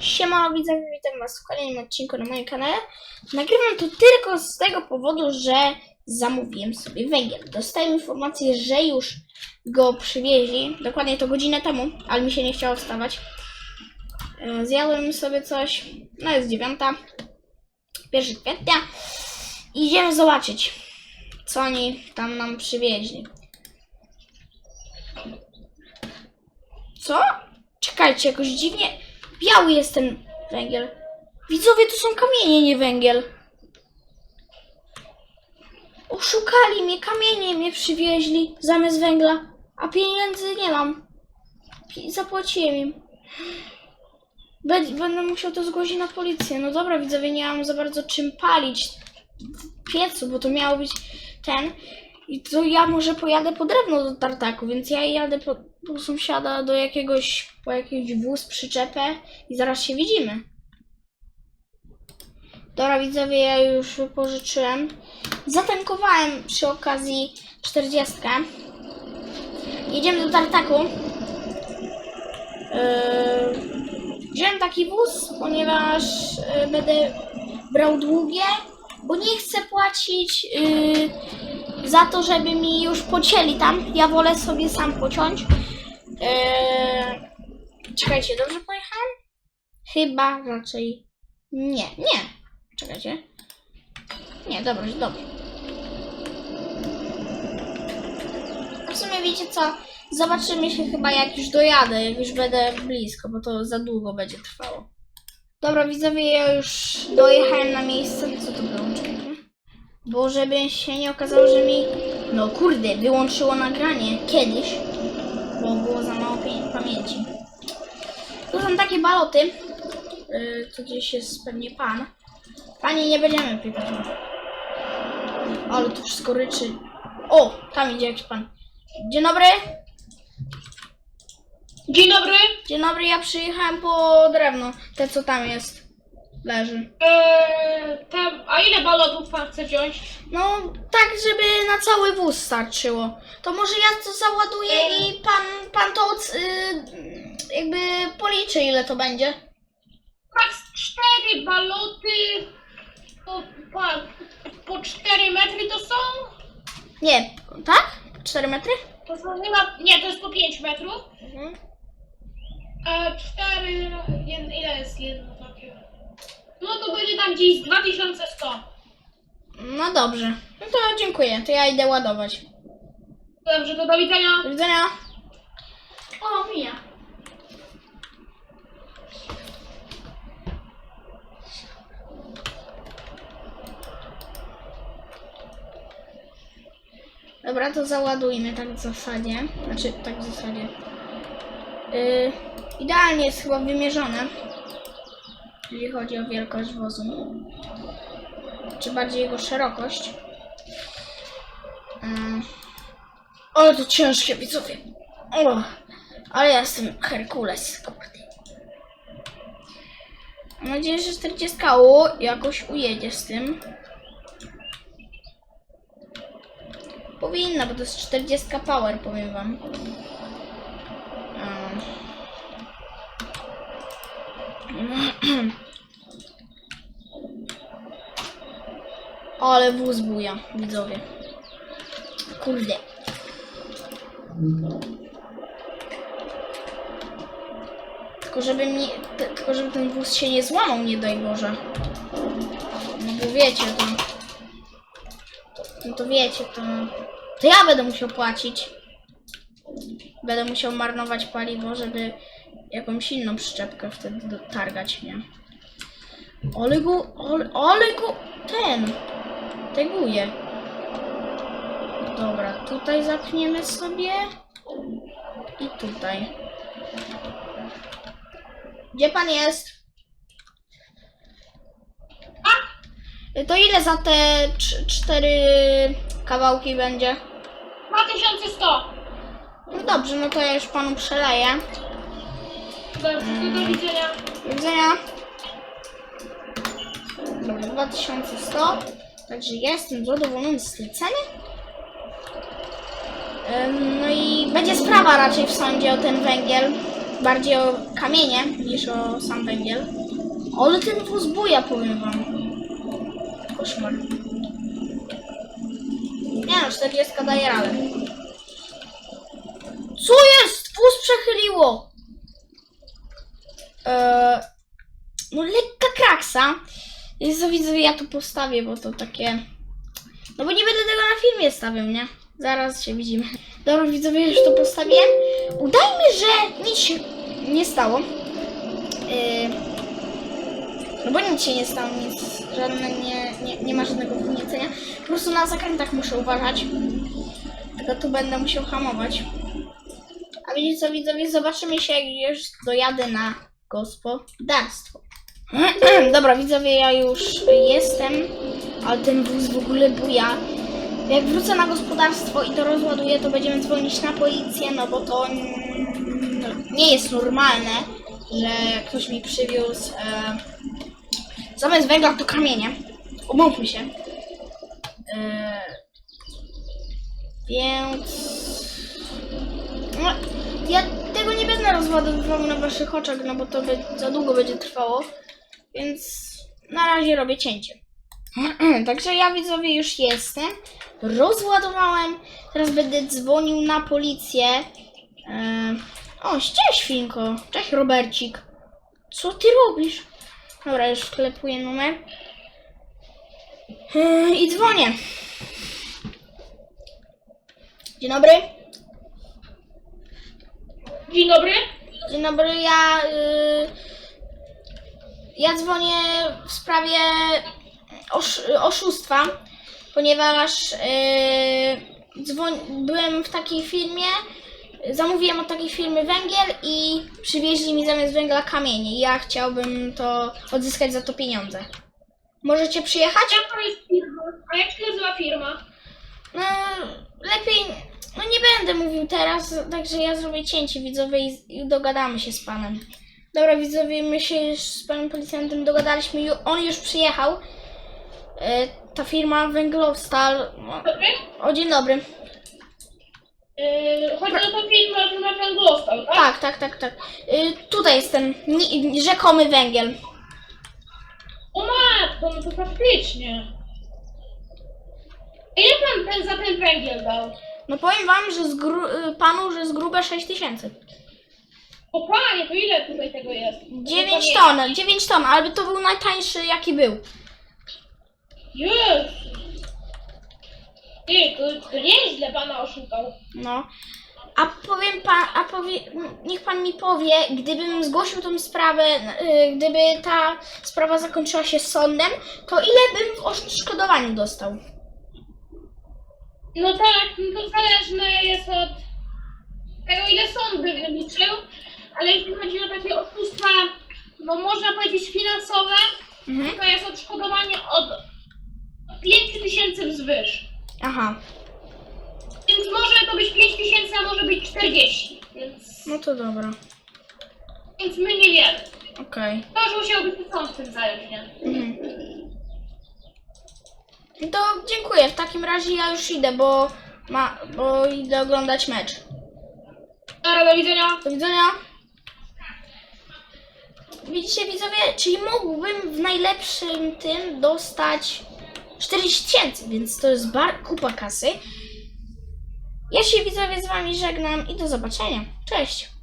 Siema widzowie, witam was w kolejnym odcinku na moim kanale. Nagrywam to tylko z tego powodu, że zamówiłem sobie węgiel. Dostałem informację, że już go przywieźli, dokładnie to godzinę temu, ale mi się nie chciało wstawać. E, Zjadłem sobie coś, no jest dziewiąta, 1 kwietnia. Idziemy zobaczyć, co oni tam nam przywieźli. Co? Czekajcie, jakoś dziwnie. Biały jest ten węgiel. Widzowie, to są kamienie, nie węgiel. Oszukali mnie, kamienie mnie przywieźli zamiast węgla, a pieniędzy nie mam. Zapłaciłem im. Bę- Będę musiał to zgłosić na policję. No dobra, widzowie, nie mam za bardzo czym palić piecu, bo to miało być ten. I to ja może pojadę po drewno do tartaku, więc ja jadę po, po sąsiada do jakiegoś, po jakiś wóz, przyczepę i zaraz się widzimy. Dobra, widzowie, ja już pożyczyłem. Zatankowałem przy okazji 40. Jedziemy do tartaku. Yy, wziąłem taki wóz, ponieważ yy, będę brał długie, bo nie chcę płacić yy, za to, żeby mi już pocięli tam. Ja wolę sobie sam pociąć. Eee, czekajcie, dobrze pojechałem? Chyba raczej nie, nie. Czekajcie. Nie, dobrze, dobrze. W sumie wiecie co? Zobaczymy się chyba jak już dojadę, jak już będę blisko, bo to za długo będzie trwało. Dobra, widzowie, ja już dojechałem na miejsce. Co to było? Bo żeby się nie okazało, że mi, no kurde, wyłączyło nagranie kiedyś, bo było za mało pamięci. Tu są takie baloty, yy, tu gdzieś jest pewnie pan. Pani, nie będziemy pytać. Ale tu wszystko ryczy. O, tam idzie jakiś pan. Dzień dobry. Dzień dobry. Dzień dobry, ja przyjechałem po drewno. Te co tam jest. Leży. Eee, a ile balotów pan chce wziąć? No, tak, żeby na cały wóz starczyło. To może ja to załaduję i pan, pan to y, jakby policzy, ile to będzie. Tak, z cztery baloty po, po, po 4 metry to są? Nie, tak? 4 metry? To są chyba, nie, to jest po 5 metrów. Mhm. E, 4, jed, ile jest jedno? No to będzie tam gdzieś z 2100. No dobrze. No to dziękuję, to ja idę ładować. Dobrze, to do widzenia. Do widzenia. O, mija. Dobra, to załadujmy tak w zasadzie. Znaczy, tak w zasadzie. Yy, idealnie jest chyba wymierzone. Jeżeli chodzi o wielkość wozu. Czy bardziej jego szerokość. Yy. Ale to ciężkie, widzowie. O, ale ja jestem Herkules, kurde. Mam nadzieję, że 40 u jakoś ujedzie z tym. Powinna, bo to jest 40 power, powiem wam. Um. Ale wóz buja, widzowie. Kurde. Tylko żeby mi, tylko żeby ten wóz się nie złamał, nie daj Boże. No bo wiecie, to no to wiecie, to... To ja będę musiał płacić. Będę musiał marnować paliwo, żeby jakąś inną przyczepkę wtedy do- targać, nie? Ale go, ten, teguje. Dobra, tutaj zapniemy sobie. I tutaj. Gdzie pan jest? To ile za te cz- cztery kawałki będzie? 2100. No dobrze, no to ja już panu przeleję. Dobrze, do widzenia. Do widzenia. Dobra, 2100. Także ja jestem zadowolony z tej ceny. No i będzie sprawa raczej w sądzie o ten węgiel. bardziej o kamienie niż o sam węgiel. Ale ten wóz buja, powiem wam. Koszmar. Nie no, 40 daje radę. Co jest? Wóz przechyliło! Eee, no lekka kraksa. Jest za widzowie, ja tu postawię, bo to takie... No bo nie będę tego na filmie stawiał, nie? Zaraz się widzimy. Dobra, widzowie, już to postawiłem. Udajmy, że nic się nie stało. Yy, no bo nic się nie stało, nic, żadne nie, nie, nie ma żadnego podniecenia. Po prostu na zakrętach muszę uważać. Tylko tu będę musiał hamować. Wiecie co, widzowie, zobaczymy się, jak już dojadę na gospodarstwo. Dobra, widzowie, ja już jestem, ale ten wóz w ogóle buja. Jak wrócę na gospodarstwo i to rozładuję, to będziemy dzwonić na policję, no bo to nie jest normalne, że ktoś mi przywiózł e, zamiast węgla to kamienie. Umówmy się. E, więc... Ja tego nie będę rozładowywał na waszych oczach, no bo to za długo będzie trwało. Więc na razie robię cięcie. Także ja widzowie już jestem. Rozładowałem. Teraz będę dzwonił na policję. Eee, o, cześć Finko. Cześć Robercik. Co ty robisz? Dobra, już wklepuję numer. Eee, I dzwonię. Dzień dobry. Dzień dobry. Dzień dobry, ja. Y, ja dzwonię w sprawie osz, oszustwa, ponieważ y, dzwoń, byłem w takiej firmie, zamówiłem od takiej firmy węgiel i przywieźli mi zamiast węgla kamienie. Ja chciałbym to odzyskać za to pieniądze. Możecie przyjechać? Jaka jest firma? A jak się nazywa firma? No, lepiej, no nie będę mówił teraz, także ja zrobię cięcie widzowie i, i dogadamy się z panem. Dobra widzowie, my się już z panem policjantem dogadaliśmy, ju- on już przyjechał. E, ta firma Węglowstal. no, Dobry? O, dzień dobry. Yy, chodzi o tą firmę, że na węglowstał, tak? Tak, tak, tak, tak. E, tutaj jest ten ni- rzekomy węgiel. O matko, no to faktycznie. A ile pan ten, za ten węgiel dał? No powiem wam, że z gru- e, panu, że z grube 6 tysięcy. O panie, to ile tutaj tego jest? 9 To ton, 9 ton, ale to był najtańszy jaki był. Jezu. Ty, to, to nieźle pana oszukał. No. A powiem pan, a powie, niech pan mi powie, gdybym zgłosił tą sprawę, y, gdyby ta sprawa zakończyła się sądem, to ile bym w odszkodowaniu dostał? No tak, no to zależne jest od tego, ile sąd by wyliczył, ale jeśli chodzi o takie oszustwa, no można powiedzieć finansowe, Mhm. to jest odszkodowanie od 5 tysięcy wzwyż. Aha, Więc może to być 5 tysięcy, a może być 40. Więc, no to dobra. więc my nie wiemy. Okej. To już musiałby się sąd tym zająć, nie? Mhm. To dziękuję, w takim razie ja już idę, bo, ma, bo idę oglądać mecz. Dobra, do widzenia. Do widzenia. Widzicie widzowie, czyli mógłbym w najlepszym tym dostać 40 tysięcy, więc to jest bar kupa kasy. Ja się widzowie z wami żegnam i do zobaczenia. Cześć!